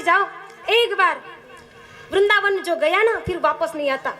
कि जाओ, एक बार। वृंदावन जो गया ना, फिर वापस नहीं आता।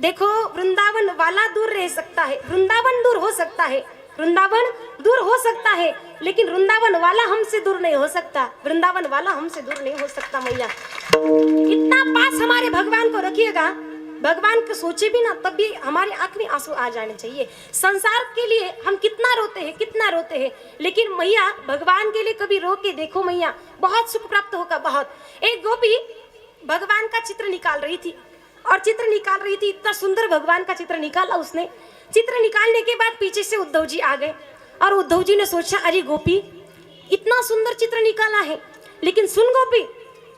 देखो, वृंदावन वाला दूर रह सकता है, वृंदावन दूर हो सकता है, वृंदावन दूर हो सकता है, लेकिन वृंदावन वाला हमसे दूर नहीं हो सकता, वृंदावन वाला हमसे दूर नहीं हो सकता, मैया। इतना पास हमारे भगवान को रखिएगा, भगवान को सोचे भी ना, तब भी हमारी आँख में आँसू आ जाने चाहिए। संसार के लिए हम कितना रोते हैं, कितना रोते हैं, लेकिन मैया, भगवान के लिए कभी रो के देखो मैया बहुत सुख प्राप्त होगा, बहुत। एक गोपी भगवान का चित्र निकाल रही थी और चित्र निकाल रही थी, इतना सुंदर भगवान का चित्र निकाला उसने। चित्र निकालने के बाद पीछे से उद्धव जी आ गए और उद्धव जी ने सोचा, अरे गोपी, इतना सुंदर चित्र निकाला है, लेकिन सुन गोपी,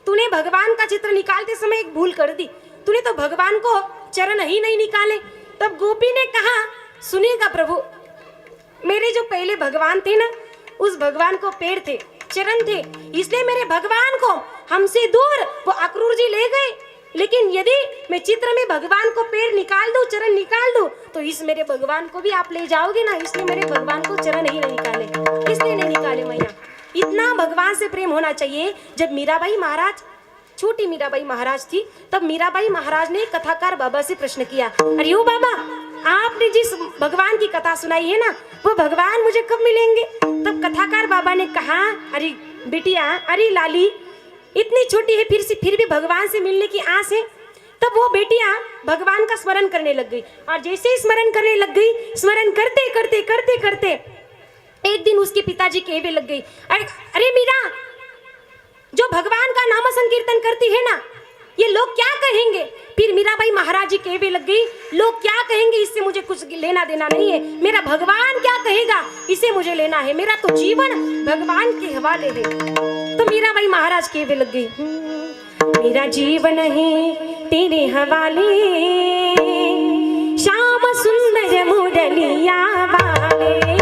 तूने भगवान का चित्र निकालते समय एक भूल कर दी। तूने तो भगवान को चरण ही नहीं निकाले। तब गोपी ने कहा सुनिएगा प्रभु, मेरे जो पहले भगवान थे ना, उस भगवान को पेड़ थे। चरण थे, इसलिए मेरे भगवान को हमसे दूर वो अक्रूर जी ले गए। लेकिन यदि मैं चित्र में भगवान को पैर निकाल दूँ, चरण निकाल दूँ तो इस मेरे भगवान को भी आप ले जाओगे ना? इसलिए मेरे भगवान को चरण ही नहीं निकाले। इसलिए नहीं निकाले मैया। इतना भगवान से प्रेम होना चाहिए। जब मीराबाई महाराज, छोटी मीराबाई महाराज थी, तब मीराबाई महाराज ने कथाकार बाबा से प्रश्न किया, अरे बाबा, आपने जिस भगवान की कथा सुनाई है ना, वो भगवान मुझे कब मिलेंगे? तब कथाकार बाबा ने कहा, अरे बेटिया, अरे लाली, इतनी छोटी है, फिर से फिर भी भगवान से मिलने की आस है? तब वो बेटियाँ भगवान का स्मरण करने लग गई। और जैसे ही स्मरण करने लग गई, स्मरण करते करते करते करते, एक दिन उसके पिताजी कहवे लग गई, अरे अरे मीरा, जो भगवान का नाम संकीर्तन करती है ना ये लोग क्या कहेंगे? फिर मीराबाई महाराज जी कहवे लग गई लोग क्या कहेंगे? इससे मुझे कुछ लेना देना नहीं है। मेरा भगवान क्या कहेगा? इसे मुझे लेना है। मेरा तो जीवन भगवान के हवाले है। तो मीराबाई महाराज कहवे लग गई "हम्म, मेरा जीवन है तेरे हवाले। श्याम सुंदर मुरलिया वाले।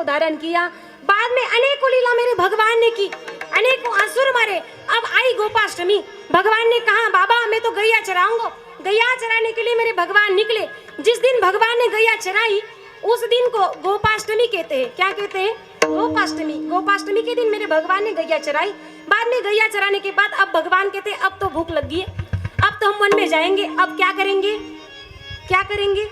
को धारण किया, बाद में अनेकों लीला मेरे भगवान ने की, अनेकों असुर मारे। अब आई गोपाष्टमी। भगवान ने कहा, बाबा, मैं तो गैया चराऊँगा। गैया चराने के लिए मेरे भगवान निकले। जिस दिन भगवान ने गैया चराई, उस दिन को गोपाष्टमी कहते हैं। क्या कहते हैं? गोपाष्टमी। गोपाष्टमी के दिन मेरे भगवान ने गैया चराई। बाद में गैया चराने के बाद अब भगवान कहते अब तो भूख लगी है। अब तो हम वन में जाएँगे। अब क्या करेंगे? क्या करेंगे?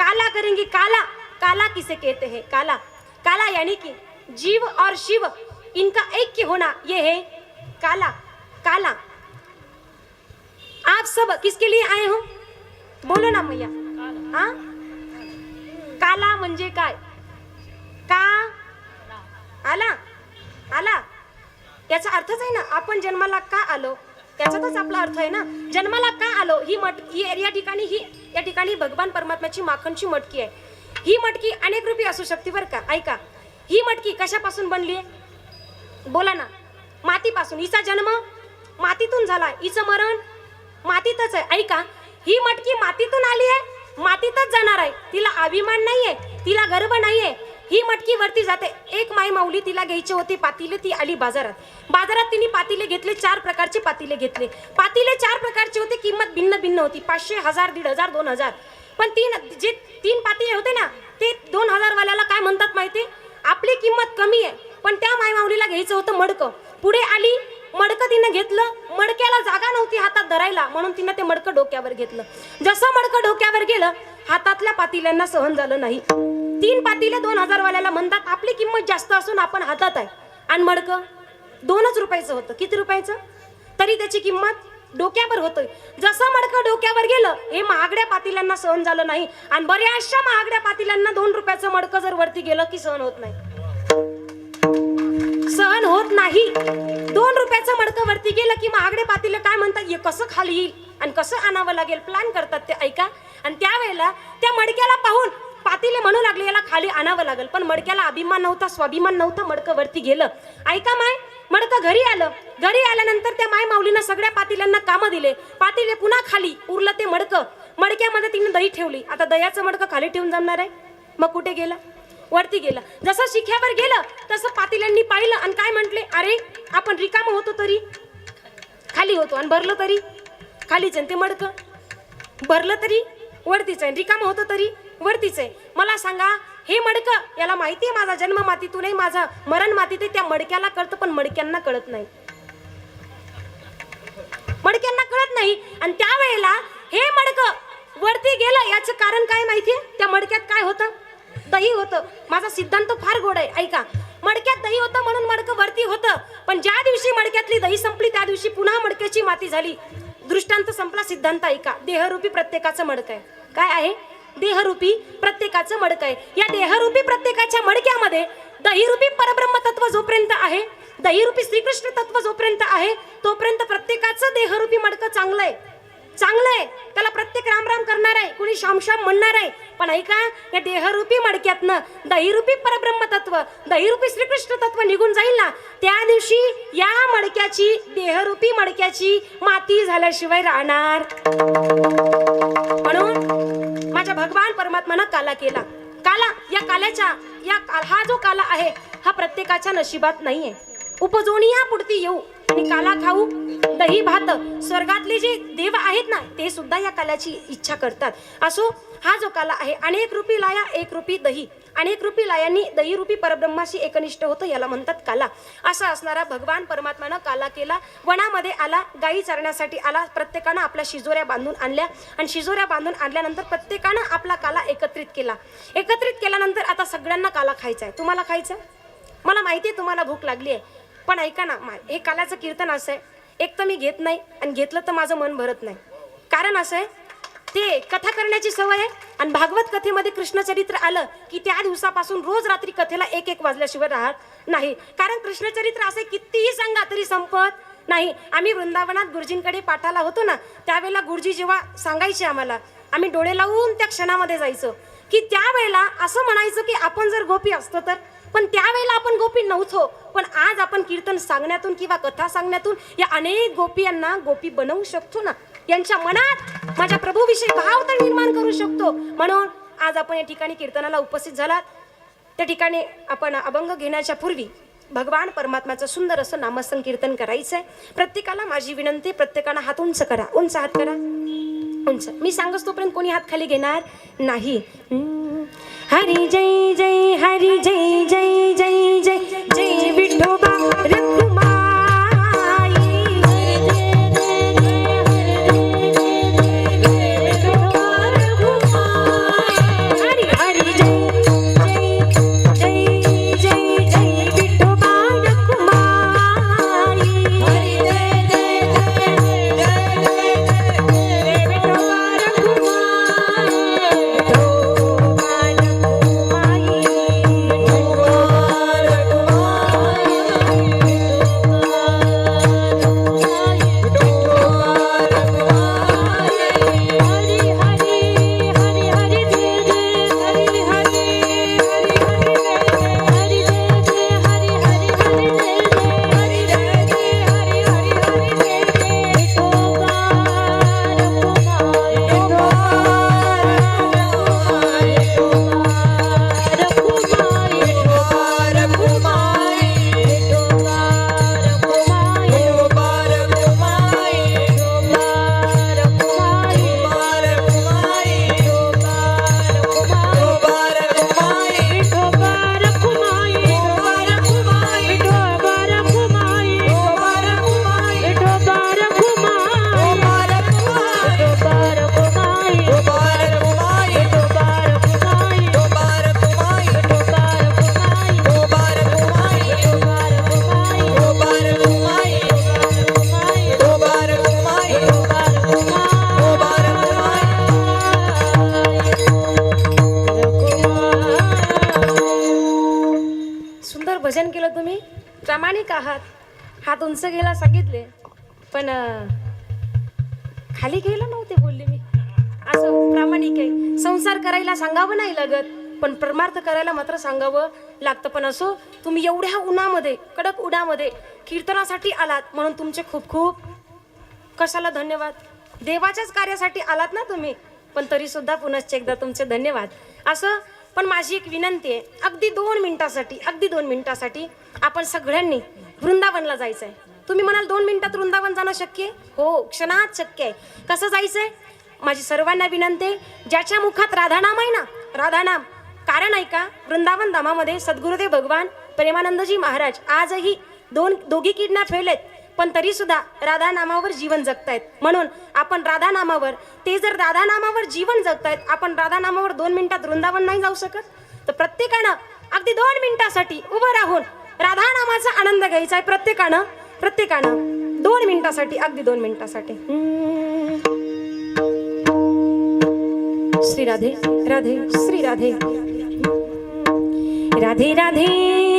काला करेंगे। काला। काला किसे कहते हैं? काला। काला यानी कि जीव और शिव इनका ऐक्य होना ये है काला काला। आप सब किसके लिए आए हो? बोलो ना मैया हा? काला म्हणजे काय? का? आला? आला? याचा अर्थच आहे ना आपण जन्माला का आलो? त्याचाच आपला अर्थ आहे ना. जन्माला का आलो? ही मट ही या ठिकाणी ही या ठिकाणी भगवान परमात्म्याची माखणची मटकी आहे. ही मटकी अनेक रुपये असू शकते बरं का? ऐका ही मटकी कशापासून बनली? आहे बोला ना. मातीपासून. हिचा जन्म मातीतून झाला. हिचं मरण मातीतच आहे. ऐका ही मटकी मातीतून आली आहे मातीतच जाणार आहे. तिला अभिमान नाही आहे तिला गर्व नाही आहे ही मटकी वरती जाते. एक माई माऊली तिला घ्यायची होती पातीले ती आली बाजारात. बाजारात तिने पातीले घेतले चार प्रकारचे पातीले घेतले. पातीले चार प्रकारचे होते किंमत भिन्न भिन्न होती. पाचशे हजार दीड हजार दोन हजार. पण तीन जे तीन पातीले होते ना ते दोन हजार वाल्याला काय म्हणतात माहिती? आपली किंमत कमी आहे पण त्या मायमाऊलीला घ्यायचं होतं मडकं. पुढे आली मडकं तिनं घेतलं मडक्याला जागा नव्हती हातात धरायला म्हणून तिनं ते मडकं डोक्यावर घेतलं. जसं मडकं डोक्यावर गेलं हातातल्या पातील्यांना सहन झालं नाही. तीन पातीले दोन हजार वाल्याला म्हणतात आपली किंमत जास्त असून आपण हातात आहे. आणि मडकं? दोनच रुपयाचं होतं. किती रुपयाचं? तरी त्याची किंमत डोक्यावर होतं जसं मडकं डोक्यावर गेलं हे महागड्या पातील्यांना सहन झालं नाही. आणि बऱ्याचशा महागड्या पातील्यांना दोन रुपयाचं मडकं जर वरती गेलं की सहन होत नाही. सहन होत नाही. दोन रुपयाचं मडकं वरती गेलं की महागडे पातील काय म्हणतात? हे कसं खाली येईल? आणि कसं आणावं लागेल? प्लॅन करतात ते ऐका. आणि त्यावेळेला त्या मडक्याला पाहून पातीले म्हणू लागले याला खाली आणावं लागेल. पण मडक्याला अभिमान नव्हता स्वाभिमान नव्हता मडकं वरती गेलं. ऐका माय मडकं घरी आलं. घरी आल्यानंतर त्या माय माऊलीनं सगळ्या पातील्यांना कामं दिले. पातीले पुन्हा खाली. उरलं ते मडकं. मडक्यामध्ये तिने दही ठेवली. आता दह्याचं मडकं खाली ठेवून जमणार आहे? मग कुठे गेलं? वरती गेलं. जसं शिख्यावर गेलं तसं पाटीलांनी पाहिलं आणि काय म्हटले? अरे आपण रिकाम होतो तरी. खाली होतो आणि भरलं तरी. खालीच आहे ते मडकं. भरलं तरी वरतीच आहे. रिकाम होतो तरी वरतीच आहे. मला सांगा हे मडकं याला माहिती आहे माझा जन्म मातीतूनही माझं माझा मरण मातीत त्या मडक्याला कळतं पण मडक्यांना कळत नाही. मडक्यांना कळत नाही. आणि त्यावेळेला हे मडकं वरती गेलं याचं कारण काय माहितीये? त्या मडक्यात काय होतं? दही होतं. माझा सिद्धांत फार गोड आहे ऐका. मडक्यात दही होतं म्हणून मडकं वरती होतं. पण ज्या दिवशी मडक्यातली दही संपली त्या दिवशी पुन्हा मडक्याची माती झाली. दृष्टांत संपला सिद्धांत ऐका. देहरूपी प्रत्येकाचं मडक आहे. काय आहे? देहरूपी प्रत्येकाचं मडक आहे. या देहरूपी प्रत्येकाच्या मडक्यामध्ये दहीरूपी परब्रह्म तत्व जोपर्यंत आहे दहीरूपी श्रीकृष्ण तत्व जोपर्यंत आहे तोपर्यंत प्रत्येकाचं देहरूपी मडकं चांगलं आहे चांगलं आहे त्याला प्रत्येक राम राम करणार आहे कुणी श्यामश्याम म्हणणार आहे. पण ऐका या देहरूपी मडक्यातनं दहीरूपी परब्रह्म तत्व दहीरूपी श्रीकृष्ण तत्व निघून जाईल ना त्या दिवशी या मडक्याची देहरूपी मडक्याची माती झाल्याशिवाय राहणार. म्हणून माझ्या भगवान परमात्मानं काला केला. काला या काल्याच्या या हा जो काला आहे हा प्रत्येकाच्या नशिबात नाहीये. उपजोनी या पुढती येऊ आणि काला खाऊ. दही भात स्वर्गातले जे देव आहेत ना ते सुद्धा या काल्याची इच्छा करतात. असो हा जो काला आहे अनेक रूपी लाया एक रूपी दही. अनेक रूपी लायांनी दही रूपी परब्रह्माशी एकनिष्ठ होतं याला म्हणतात काला. असा असणारा भगवान परमात्मानं काला केला. वनामध्ये आला गायी चरण्यासाठी आला प्रत्येकानं आपल्या शिजोऱ्या बांधून आणल्या आणि शिजोऱ्या बांधून आणल्यानंतर प्रत्येकानं आपला काला एकत्रित केला. एकत्रित केल्यानंतर आता सगळ्यांना काला खायचा आहे तुम्हाला खायचं? मला माहिती आहे तुम्हाला भूक लागली आहे पण ऐका ना मा- हे काल्याचं कीर्तन असं आहे एक तर मी घेत नाही आणि घेतलं तर माझं मन भरत नाही. कारण असं आहे ते कथा करण्याची सवय आहे. आणि भागवत कथेमध्ये कृष्णचरित्र आलं की त्या दिवसापासून रोज रात्री कथेला एक एक वाजल्याशिवाय राहत नाही. कारण कृष्णचरित्र असे कितीही सांगा तरी संपत नाही. आम्ही वृंदावनात गुरुजींकडे पाठाला होतो ना त्यावेळेला गुरुजी जेव्हा सांगायचे आम्हाला आम्ही डोळे लावून त्या क्षणामध्ये जायचो. की त्यावेळेला असं म्हणायचं की आपण जर गोपी असतो तर? पण त्यावेळेला आपण गोपी नव्हतो. पण आज आपण कीर्तन सांगण्यातून किंवा कथा सांगण्यातून या अनेक गोपियांना गोपी बनवू शकतो ना? यांच्या मनात माझ्या प्रभूविषयी भाव तर निर्माण करू शकतो. म्हणून आज आपण या ठिकाणी कीर्तनाला उपस्थित झालात. त्या ठिकाणी आपण अभंग घेण्याच्या पूर्वी भगवान परमात्माचं सुंदर असं नामसंकीर्तन करायचं आहे प्रत्येकाला माझी विनंती प्रत्येकाला हात उंच करा. उंच हात करा. उंच. मी सांगच तोपर्यंत कोणी हात खाली घेणार नाही. हरी जय जय हरी जय जय जय. हात घ्यायला सांगितले पण खाली घ्यायला नव्हते बोलले मी. असं प्रामाणिक आहे. संसार करायला सांगावं नाही लागत पण परमार्थ करायला मात्र सांगावं लागतं. पण असो तुम्ही एवढ्या उन्हामध्ये कडक उन्हामध्ये कीर्तनासाठी आलात म्हणून तुमचे खूप खूप कशाला धन्यवाद? देवाच्याच कार्यासाठी आलात ना तुम्ही पण तरी सुद्धा पुनश्च एकदा तुमचे धन्यवाद. असं पण माझी एक विनंती आहे अगदी दोन मिनिटासाठी अगदी दोन मिनिटासाठी आपण सगळ्यांनी वृंदावनला जायचं आहे तुम्ही म्हणाल दोन मिनिटात वृंदावन जाणं शक्य आहे? हो क्षणात शक्य आहे. कसं जायचंय? माझी सर्वांना विनंती ज्याच्या मुखात राधानाम आहे ना राधानाम कारण आहे का? वृंदावन धामामध्ये सद्गुरुदेव भगवान प्रेमानंदजी महाराज आजही दोन दोघी किडना फेलेत पण तरी सुद्धा राधा नामावर जीवन जगतायत. म्हणून आपण राधा नामावर ते जर राधा नामावर जीवन जगतायत आपण राधा नामावर दोन मिनिटात वृंदावन नाही जाऊ शकत? तर प्रत्येकानं अगदी दोन मिनिटासाठी उभं राहून राधा नामाचा आनंद घ्यायचा आहे प्रत्येकानं. प्रत्येकानं दोन मिनिटासाठी अगदी दोन मिनिटासाठी. श्री राधे राधे श्री राधे. राधे राधे.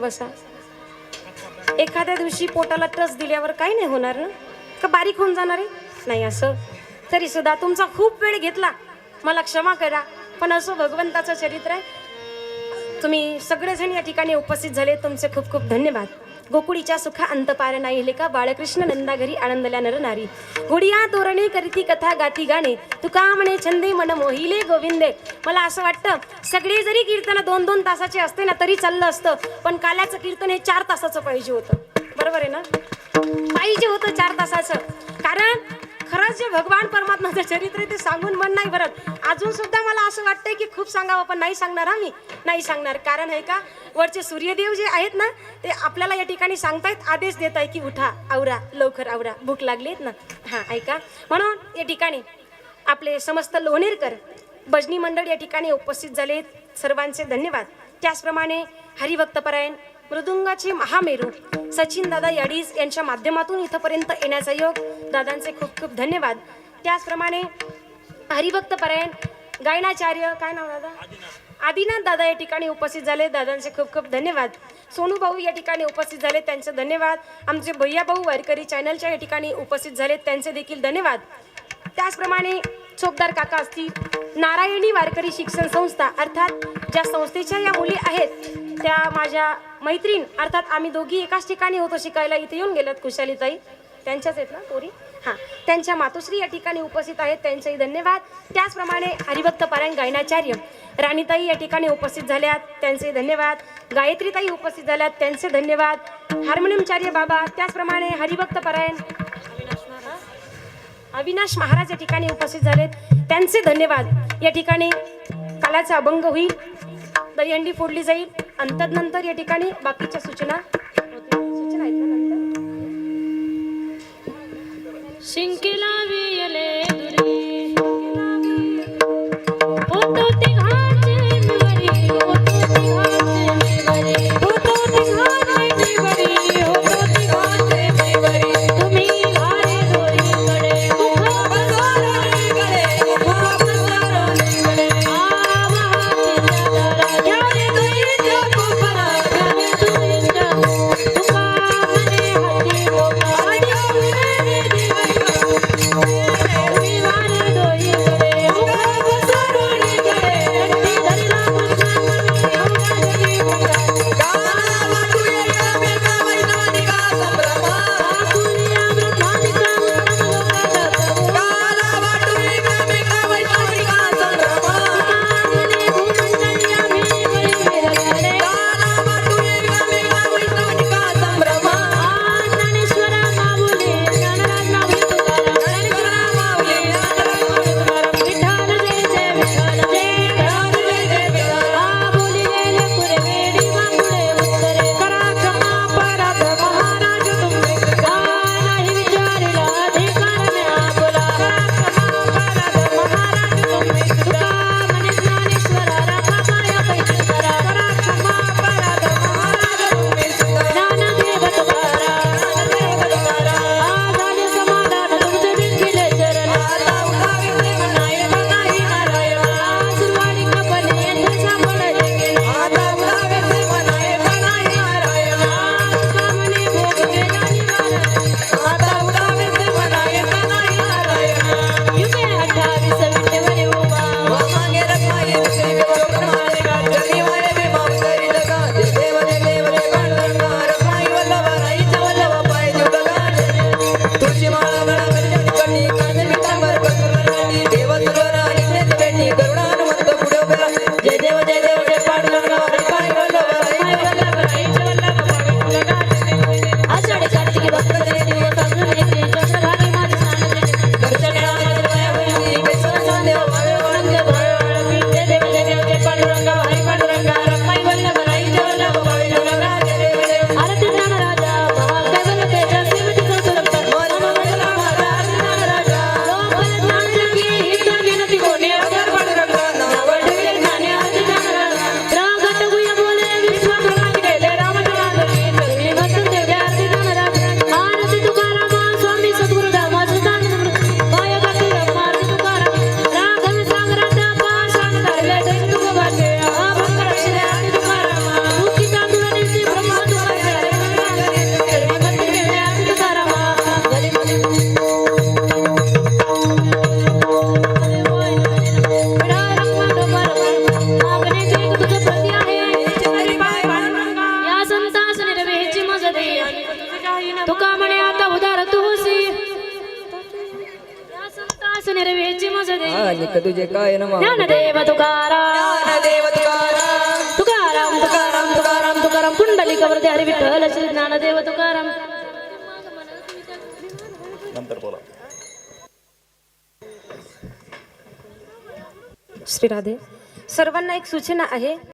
बसा. एखाद्या दिवशी पोटाला ट्रस दिल्यावर काही नाही होणार ना? का बारीक होऊन जाणार आहे? नाही असं. तरी सुद्धा तुमचा खूप वेळ घेतला. मला क्षमा करा. पण असं भगवंताचं चरित्र आहे. तुम्ही सगळेजण या ठिकाणी उपस्थित झाले. तुमचे खूप खूप धन्यवाद. गोकुळीच्या सुखा अंत पार नाही. लेखा बाळकृष्ण नंदा घरी आनंदल्या नर नारी. गुडिया तोरणे करीती कथा गाती गाणे. तुका म्हणे छंदे मन मोहिले गोविंदे. मला असं वाटतं सगळे जरी कीर्तन दोन दोन तासाचे असते ना तरी चाललं असतं. पण काल्याचं कीर्तन हे चार तासाचं पाहिजे होतं. बरोबर आहे ना? पाहिजे होतं चार तासाचं. कारण खरंच जे भगवान परमात्माचं चरित्र आहे ते सांगून मन नाही भरत. अजून सुद्धा मला असं वाटतंय की खूप सांगावं पण नाही सांगणार आम्ही नाही सांगणार. कारण आहे का वरचे सूर्यदेव जे आहेत ना ते आपल्याला या ठिकाणी सांगतायत आदेश देत आहे की उठा आवरा लवकर आवरा. भूक लागली आहेत ना? हां ऐका. म्हणून या ठिकाणी आपले समस्त लोणेरकर भजनी मंडळ या ठिकाणी उपस्थित झाले सर्वांचे धन्यवाद. त्याचप्रमाणे हरिभक्तपरायण मृदुंगाचे महामेरू सचिन दादा याडीज यांच्या माध्यमातून इथंपर्यंत येण्याचा योग. दादांचे खूप खूप धन्यवाद. त्याचप्रमाणे हरिभक्तपरायण गायनाचार्य काय नाव दादा? आदिनाथ. दादा या ठिकाणी उपस्थित झाले. दादांचे खूप खूप धन्यवाद. सोनू भाऊ या ठिकाणी उपस्थित झाले त्यांचे धन्यवाद. आमचे भैया भाऊ वारकरी चॅनलच्या या ठिकाणी उपस्थित झाले त्यांचे देखील धन्यवाद. त्याचप्रमाणे चोपदार काका असतील नारायणी वारकरी शिक्षण संस्था अर्थात ज्या संस्थेच्या या मुली आहेत त्या माझ्या मैत्रीण अर्थात आम्ही दोघी एकाच ठिकाणी होतो शिकायला इथे येऊन गेल्यात खुशालीताई त्यांच्याच आहेत ना पोरी? हां. त्यांच्या मातोश्री या ठिकाणी उपस्थित आहेत त्यांचेही धन्यवाद. त्याचप्रमाणे हरिभक्त पारायण गायनाचार्य राणीताई या ठिकाणी उपस्थित झाल्यात त्यांचे धन्यवाद. गायत्रीताई उपस्थित झाल्यात त्यांचे धन्यवाद. हार्मोनियमचार्य बाबा त्याचप्रमाणे हरिभक्त पारायण अविनाश महाराज या ठिकाणी उपस्थित झालेत. त्यांचे धन्यवाद. या ठिकाणी कालाचा अभंग होईल. दहीहंडी फोडली जाईल. आणि नंतर या ठिकाणी बाकीच्या सूचना सूचना आहेत ना नंतर? शिंकेला श्री राधे. सर्वांना एक सूचना आहे.